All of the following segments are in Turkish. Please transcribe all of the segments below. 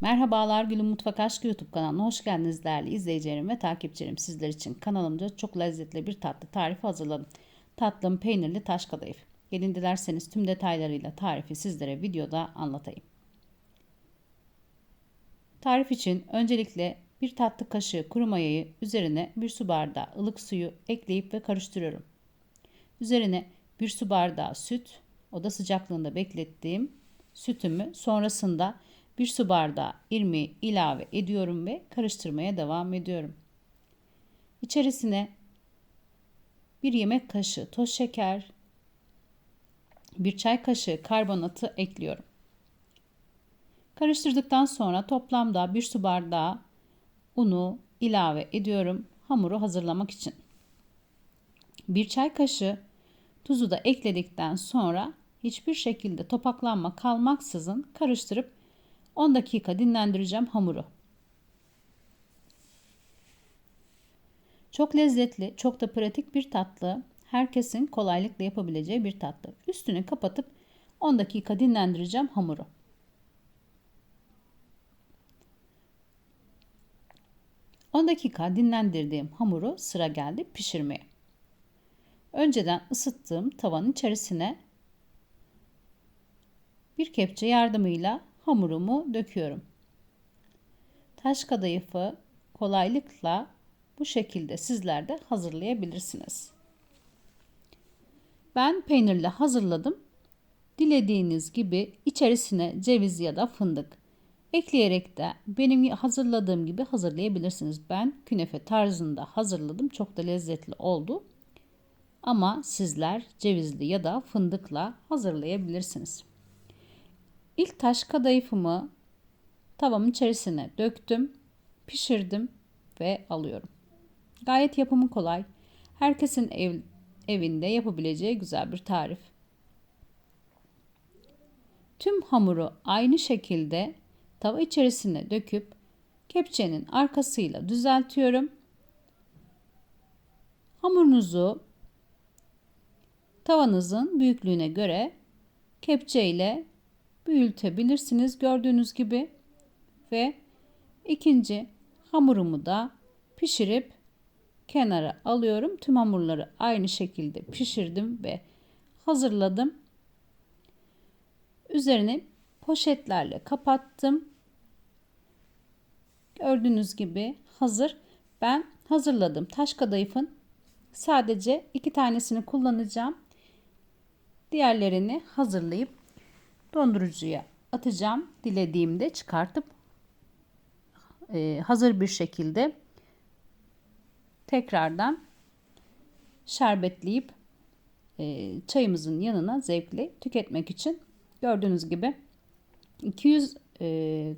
Merhabalar Gül'ün Mutfak Aşkı YouTube kanalına hoş geldiniz değerli izleyicilerim ve takipçilerim. Sizler için kanalımda çok lezzetli bir tatlı tarifi hazırladım. Tatlım peynirli taş kadayıf. Gelin dilerseniz tüm detaylarıyla tarifi sizlere videoda anlatayım. Tarif için öncelikle bir tatlı kaşığı kuru mayayı üzerine bir su bardağı ılık suyu ekleyip ve karıştırıyorum. Üzerine bir su bardağı süt, oda sıcaklığında beklettiğim sütümü sonrasında bir su bardağı irmiği ilave ediyorum ve karıştırmaya devam ediyorum. İçerisine bir yemek kaşığı toz şeker, bir çay kaşığı karbonatı ekliyorum. Karıştırdıktan sonra toplamda bir su bardağı unu ilave ediyorum hamuru hazırlamak için. Bir çay kaşığı tuzu da ekledikten sonra hiçbir şekilde topaklanma kalmaksızın karıştırıp 10 dakika dinlendireceğim hamuru. Çok lezzetli, çok da pratik bir tatlı. Herkesin kolaylıkla yapabileceği bir tatlı. Üstünü kapatıp 10 dakika dinlendireceğim hamuru. Dakika dinlendirdiğim hamuru sıra geldi pişirmeye. Önceden ısıttığım tavanın içerisine bir kepçe yardımıyla hamurumu döküyorum. Taş kadayıfı kolaylıkla bu şekilde sizler de hazırlayabilirsiniz. Ben peynirle hazırladım. Dilediğiniz gibi içerisine ceviz ya da fındık ekleyerek de benim hazırladığım gibi hazırlayabilirsiniz. Ben künefe tarzında hazırladım. Çok da lezzetli oldu. Ama sizler cevizli ya da fındıkla hazırlayabilirsiniz. İlk taş kadayıfımı tavamın içerisine döktüm, pişirdim ve alıyorum. Gayet yapımı kolay. Herkesin ev, evinde yapabileceği güzel bir tarif. Tüm hamuru aynı şekilde tava içerisine döküp kepçenin arkasıyla düzeltiyorum. Hamurunuzu tavanızın büyüklüğüne göre kepçe ile büyütebilirsiniz gördüğünüz gibi. Ve ikinci hamurumu da pişirip kenara alıyorum. Tüm hamurları aynı şekilde pişirdim ve hazırladım. Üzerine poşetlerle kapattım. Gördüğünüz gibi hazır. Ben hazırladım. Taş kadayıfın sadece iki tanesini kullanacağım. Diğerlerini hazırlayıp dondurucuya atacağım. Dilediğimde çıkartıp e, hazır bir şekilde tekrardan şerbetleyip e, çayımızın yanına zevkle tüketmek için gördüğünüz gibi 200 e,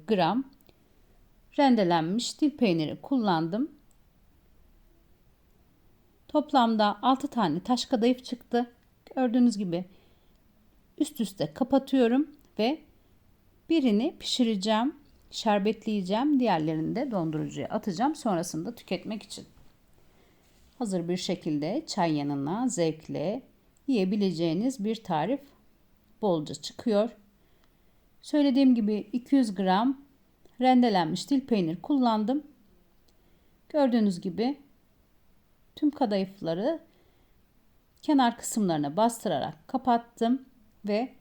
gram rendelenmiş dil peyniri kullandım. Toplamda 6 tane taş kadayıf çıktı. Gördüğünüz gibi üst üste kapatıyorum ve birini pişireceğim, şerbetleyeceğim, diğerlerini de dondurucuya atacağım sonrasında tüketmek için. Hazır bir şekilde çay yanına zevkle yiyebileceğiniz bir tarif bolca çıkıyor. Söylediğim gibi 200 gram rendelenmiş dil peynir kullandım. Gördüğünüz gibi tüm kadayıfları kenar kısımlarına bastırarak kapattım ve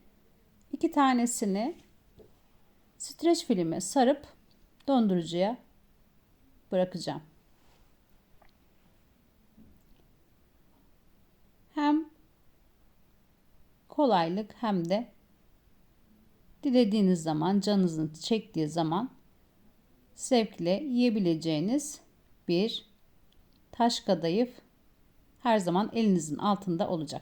iki tanesini streç filme sarıp dondurucuya bırakacağım. Hem kolaylık hem de dilediğiniz zaman canınızın çektiği zaman zevkle yiyebileceğiniz bir taş kadayıf her zaman elinizin altında olacak.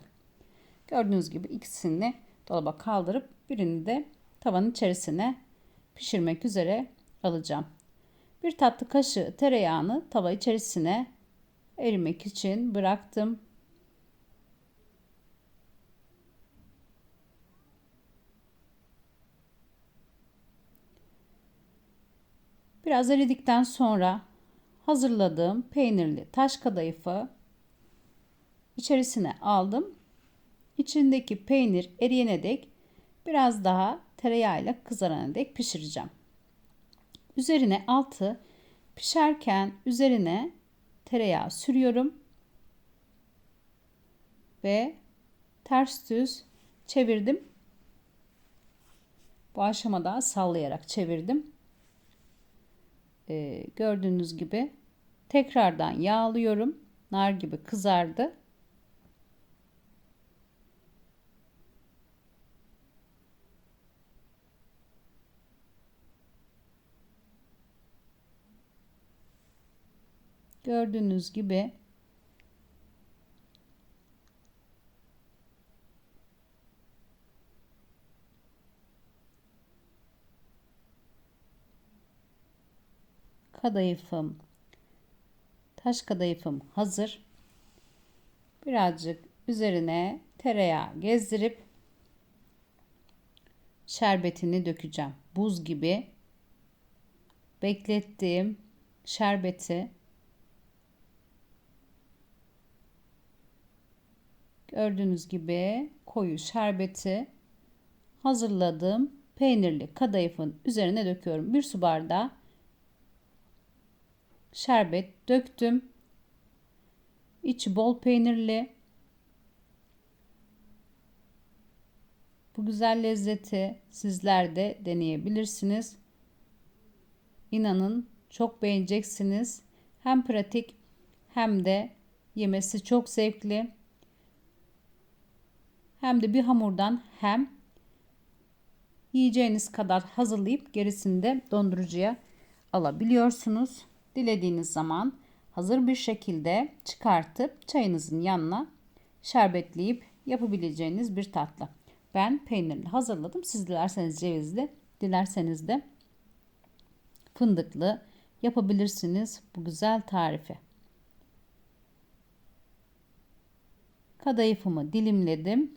Gördüğünüz gibi ikisini dolaba kaldırıp birini de tavanın içerisine pişirmek üzere alacağım. Bir tatlı kaşığı tereyağını tava içerisine erimek için bıraktım. Biraz eridikten sonra hazırladığım peynirli taş kadayıfı içerisine aldım İçindeki peynir eriyene dek biraz daha tereyağıyla kızarana dek pişireceğim. Üzerine altı pişerken üzerine tereyağı sürüyorum. Ve ters düz çevirdim. Bu aşamada sallayarak çevirdim. Ee, gördüğünüz gibi tekrardan yağlıyorum. Nar gibi kızardı. Gördüğünüz gibi kadayıfım, taş kadayıfım hazır. Birazcık üzerine tereyağı gezdirip şerbetini dökeceğim. Buz gibi beklettiğim şerbeti gördüğünüz gibi koyu şerbeti hazırladığım peynirli kadayıfın üzerine döküyorum. Bir su bardağı şerbet döktüm. İçi bol peynirli. Bu güzel lezzeti sizler de deneyebilirsiniz. İnanın çok beğeneceksiniz. Hem pratik hem de yemesi çok zevkli. Hem de bir hamurdan hem yiyeceğiniz kadar hazırlayıp gerisini de dondurucuya alabiliyorsunuz. Dilediğiniz zaman hazır bir şekilde çıkartıp çayınızın yanına şerbetleyip yapabileceğiniz bir tatlı. Ben peynirli hazırladım. Siz dilerseniz cevizli, dilerseniz de fındıklı yapabilirsiniz bu güzel tarifi. Kadayıfımı dilimledim.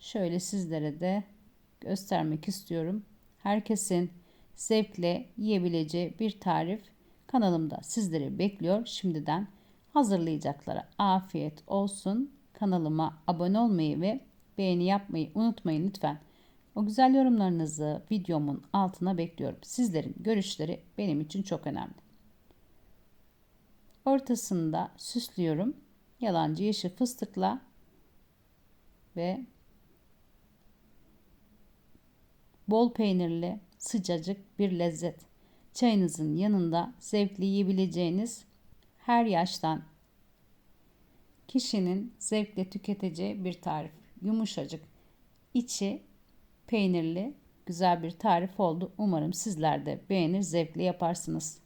Şöyle sizlere de göstermek istiyorum. Herkesin zevkle yiyebileceği bir tarif kanalımda sizleri bekliyor. Şimdiden hazırlayacaklara afiyet olsun. Kanalıma abone olmayı ve beğeni yapmayı unutmayın lütfen. O güzel yorumlarınızı videomun altına bekliyorum. Sizlerin görüşleri benim için çok önemli. Ortasında süslüyorum. Yalancı yeşil fıstıkla ve bol peynirli sıcacık bir lezzet. Çayınızın yanında zevkli yiyebileceğiniz her yaştan kişinin zevkle tüketeceği bir tarif. Yumuşacık, içi peynirli, güzel bir tarif oldu. Umarım sizler de beğenir, zevkli yaparsınız.